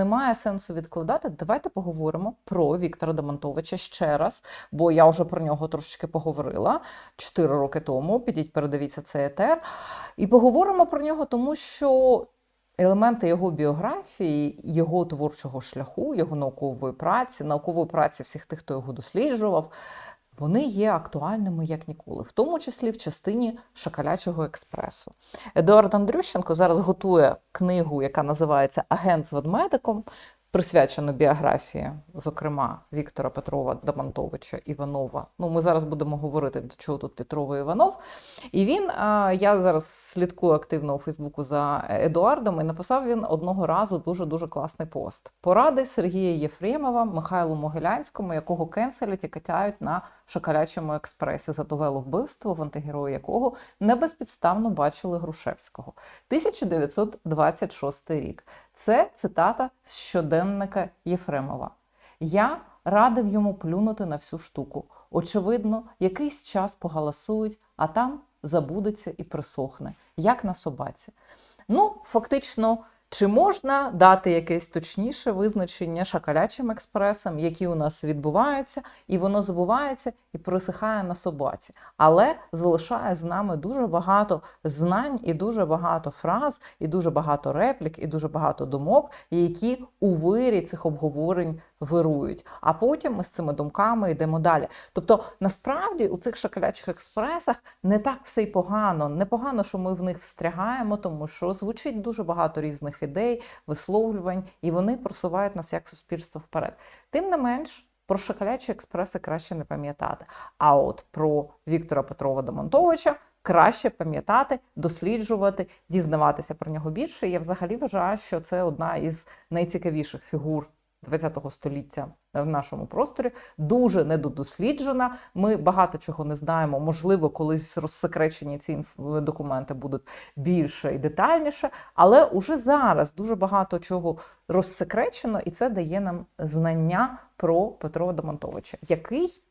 немає сенсу відкладати. Давайте поговоримо про Віктора Демонтовича ще раз, бо я вже про нього трошечки поговорила 4 роки тому. Підіть, передивіться цей етер. І поговоримо про нього, тому що елементи його біографії, його творчого шляху, його наукової праці, наукової праці всіх тих, хто його досліджував. Вони є актуальними як ніколи, в тому числі в частині Шакалячого експресу. Едуард Андрющенко зараз готує книгу, яка називається Агент з ведмедиком, присвячену біографії, зокрема Віктора Петрова Дамантовича Іванова. Ну, ми зараз будемо говорити, до чого тут Петрова Іванов. І він, я зараз слідкую активно у Фейсбуку за Едуардом, і написав він одного разу дуже дуже класний пост. Поради Сергія Єфремова, Михайлу Могилянському, якого кенселять і катяють на Шакалячому експресі за довело вбивство, в антигерої якого не безпідставно бачили Грушевського. 1926 рік. Це цитата з щоденника Єфремова. Я радив йому плюнути на всю штуку. Очевидно, якийсь час погаласують, а там забудеться і присохне, як на собаці. Ну, фактично, чи можна дати якесь точніше визначення шакалячим експресам, які у нас відбуваються, і воно забувається і присихає на собаці, але залишає з нами дуже багато знань, і дуже багато фраз, і дуже багато реплік, і дуже багато думок, які у вирі цих обговорень вирують. А потім ми з цими думками йдемо далі. Тобто, насправді у цих шакалячих експресах не так все й погано. Не погано, що ми в них встрягаємо, тому що звучить дуже багато різних ідей, висловлювань, і вони просувають нас як суспільство вперед. Тим не менш. Про шакалячі експреси краще не пам'ятати. А от про Віктора Петрова Домонтовича краще пам'ятати, досліджувати, дізнаватися про нього більше. Я взагалі вважаю, що це одна із найцікавіших фігур ХХ століття в нашому просторі, дуже недодосліджена. Ми багато чого не знаємо. Можливо, колись розсекречені ці документи будуть більше і детальніше, але уже зараз дуже багато чого розсекречено, і це дає нам знання про Петра Домонтовича, який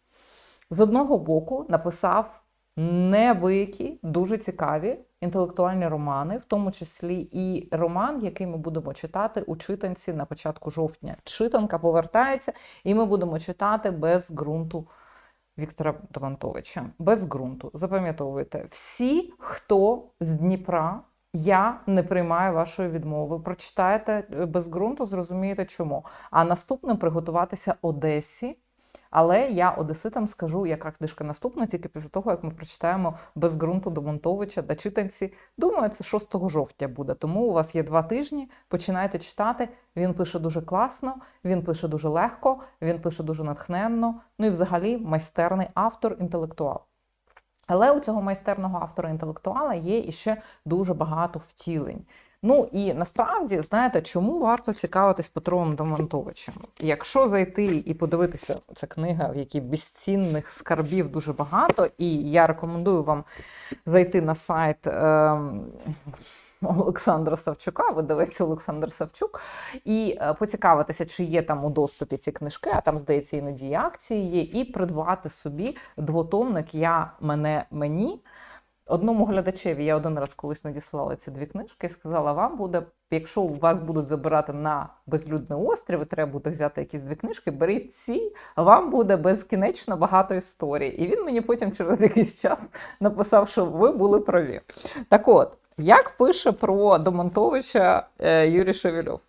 з одного боку написав неабиякі, дуже цікаві інтелектуальні романи, в тому числі і роман, який ми будемо читати у читанці на початку жовтня. Читанка повертається, і ми будемо читати без ґрунту Віктора Домонтовича. Без ґрунту. Запам'ятовуйте, всі, хто з Дніпра. Я не приймаю вашої відмови. Прочитаєте е, без ґрунту, зрозумієте чому. А наступним приготуватися Одесі. Але я одеситам скажу, яка книжка наступна, тільки після того, як ми прочитаємо без ґрунту до Монтовича до читанці. Думаю, це 6 жовтня буде. Тому у вас є два тижні. Починайте читати. Він пише дуже класно, він пише дуже легко, він пише дуже натхненно. Ну і взагалі майстерний автор, інтелектуал. Але у цього майстерного автора інтелектуала є іще дуже багато втілень. Ну і насправді, знаєте, чому варто цікавитись Петровим Домонтовичем? Якщо зайти і подивитися, це книга, в якій безцінних скарбів дуже багато, і я рекомендую вам зайти на сайт. ем, Олександра Савчука, видавець Олександр Савчук, і е, поцікавитися, чи є там у доступі ці книжки, а там, здається, іноді акції є, і придбати собі двотомник Я мене мені. Одному глядачеві я один раз колись надіслала ці дві книжки і сказала: вам буде, якщо вас будуть забирати на безлюдний острів, і треба буде взяти якісь дві книжки, беріть ці, вам буде безкінечно багато історій. І він мені потім через якийсь час написав, що ви були праві. Так от, як пише про Домонтовича е, Юрій Шевельов?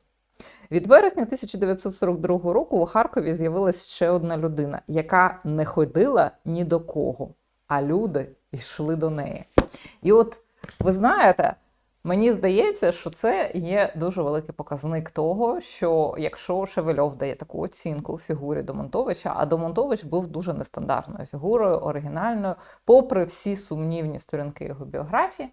Від вересня 1942 року у Харкові з'явилася ще одна людина, яка не ходила ні до кого, а люди йшли до неї. І от ви знаєте, мені здається, що це є дуже великий показник того, що якщо Шевельов дає таку оцінку фігурі Домонтовича, а Домонтович був дуже нестандартною фігурою, оригінальною, попри всі сумнівні сторінки його біографії.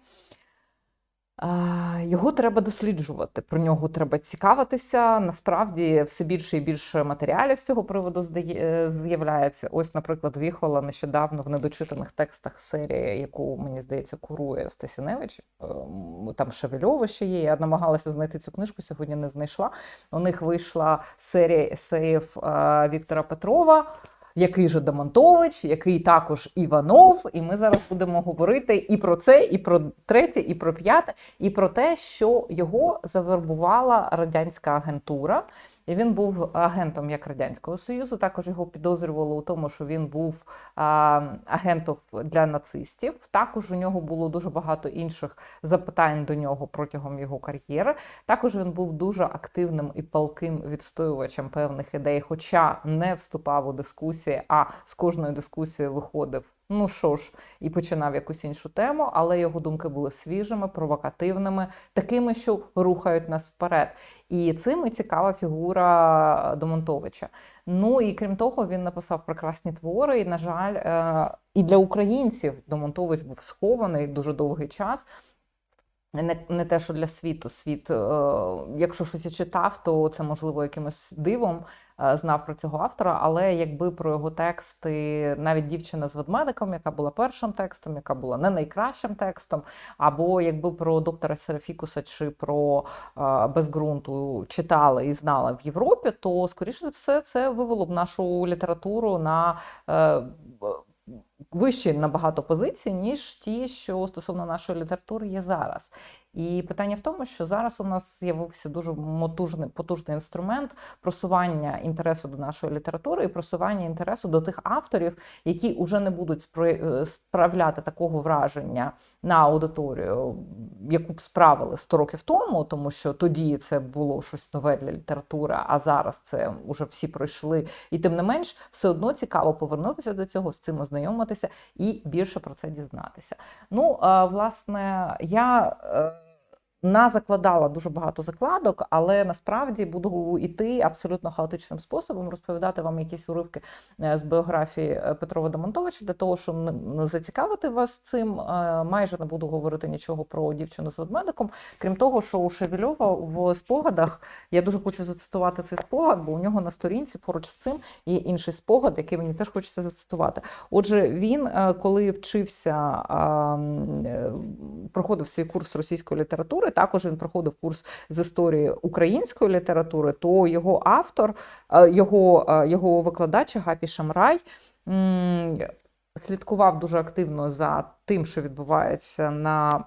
Його треба досліджувати, про нього треба цікавитися. Насправді все більше і більше матеріалів з цього приводу е, з'являється. Ось, наприклад, Віхола нещодавно в недочитаних текстах серії, яку мені здається курує Стасіневич. ем, Там Шевельова ще є. Я намагалася знайти цю книжку, сьогодні не знайшла. У них вийшла серія есеїв е, Віктора Петрова. Який же Демонтович, який також Іванов. І ми зараз будемо говорити і про це, і про третє, і про п'яте, і про те, що його завербувала радянська агентура. І він був агентом як Радянського Союзу. Також його підозрювали у тому, що він був а, агентом для нацистів. Також у нього було дуже багато інших запитань до нього протягом його кар'єри. Також він був дуже активним і палким відстоювачем певних ідей, хоча не вступав у дискусії, а з кожної дискусії виходив. Ну що ж, і починав якусь іншу тему, але його думки були свіжими, провокативними, такими, що рухають нас вперед. І цим і цікава фігура Домонтовича. Ну і крім того, він написав прекрасні твори. І, на жаль, е, і для українців Домонтович був схований дуже довгий час. Не, не те, що для світу. Світ, е, якщо щось і читав, то це можливо якимось дивом е, знав про цього автора. Але якби про його тексти, навіть дівчина з ведмедиком, яка була першим текстом, яка була не найкращим текстом, або якби про доктора Серафікуса чи про е, безґрунту читала і знала в Європі, то скоріше за все це вивело б нашу літературу на. Е, Вищі набагато позиції, ніж ті, що стосовно нашої літератури є зараз. І питання в тому, що зараз у нас з'явився дуже мотужний потужний інструмент просування інтересу до нашої літератури і просування інтересу до тих авторів, які вже не будуть е, справляти такого враження на аудиторію, яку б справили 100 років тому, тому що тоді це було щось нове для літератури, а зараз це вже всі пройшли. І тим не менш, все одно цікаво повернутися до цього, з цим ознайомитися і більше про це дізнатися. Ну, власне, я. Е, Назакладала дуже багато закладок, але насправді буду йти абсолютно хаотичним способом, розповідати вам якісь уривки е, з біографії е, Петрова Демонтовича для того, щоб н- зацікавити вас цим. Е, Майже не буду говорити нічого про дівчину з ведмедиком. Крім того, що у Шевельова в спогадах я дуже хочу зацитувати цей спогад, бо у нього на сторінці поруч з цим є інший спогад, який мені теж хочеться зацитувати. Отже, він, коли вчився, проходив свій курс російської літератури, також він проходив курс з історії української літератури, то його автор, е, його, е, його викладач Гапі Шамрай. Слідкував дуже активно за тим, що відбувається на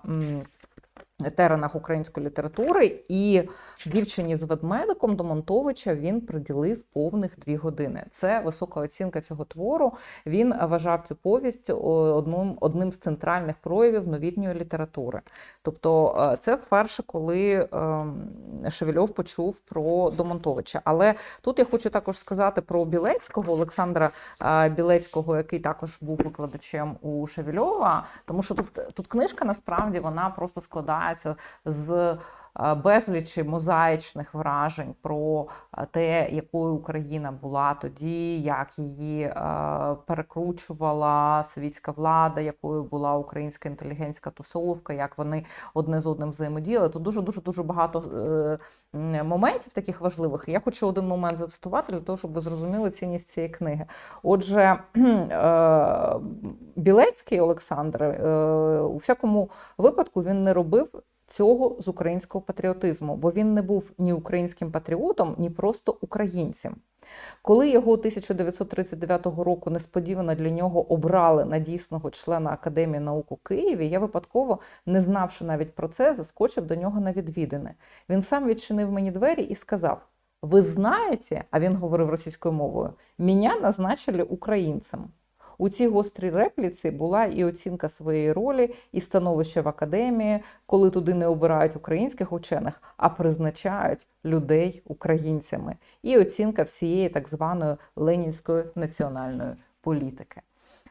теренах української літератури, і дівчині з ведмедиком до Монтовича він приділив повних дві години. Це висока оцінка цього твору. Він вважав цю повість одним, одним з центральних проявів новітньої літератури. Тобто, е, це вперше, коли ем, Шевельов почув про Домонтовича. Але тут я хочу також сказати про Білецького, Олександра е, Білецького, який також був викладачем у Шевельова, тому що тут, тут книжка насправді вона просто складається з безлічі мозаїчних вражень про те, якою Україна була тоді, як її перекручувала совітська влада, якою була українська інтелігентська тусовка, як вони одне з одним взаємодіяли. Тут дуже дуже дуже багато е, моментів таких важливих. Я хочу один момент зацитувати для того, щоб ви зрозуміли цінність цієї книги. Отже, е, Білецький Олександр е, у всякому випадку він не робив. Цього з українського патріотизму, бо він не був ні українським патріотом, ні просто українцем. Коли його 1939 року несподівано для нього обрали на дійсного члена Академії наук у Києві, я випадково, не знавши навіть про це, заскочив до нього на відвідини. Він сам відчинив мені двері і сказав: Ви знаєте, а він говорив російською мовою, мене назначили українцем. У цій гострій репліці була і оцінка своєї ролі, і становище в академії, коли туди не обирають українських учених, а призначають людей українцями, і оцінка всієї так званої ленінської національної політики.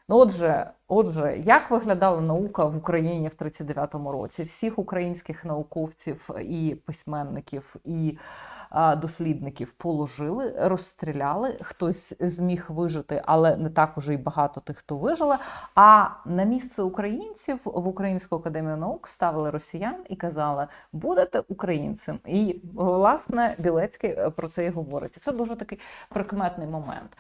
Ну, отже, отже, як виглядала наука в Україні в 39-му році? Всіх українських науковців і письменників і дослідників положили, розстріляли. Хтось зміг вижити, але не так уже й багато тих, хто вижили. А на місце українців в Українську академію наук ставили росіян і казали: будете українцем. І власне Білецький е, про це і говорить. Це дуже такий прикметний момент.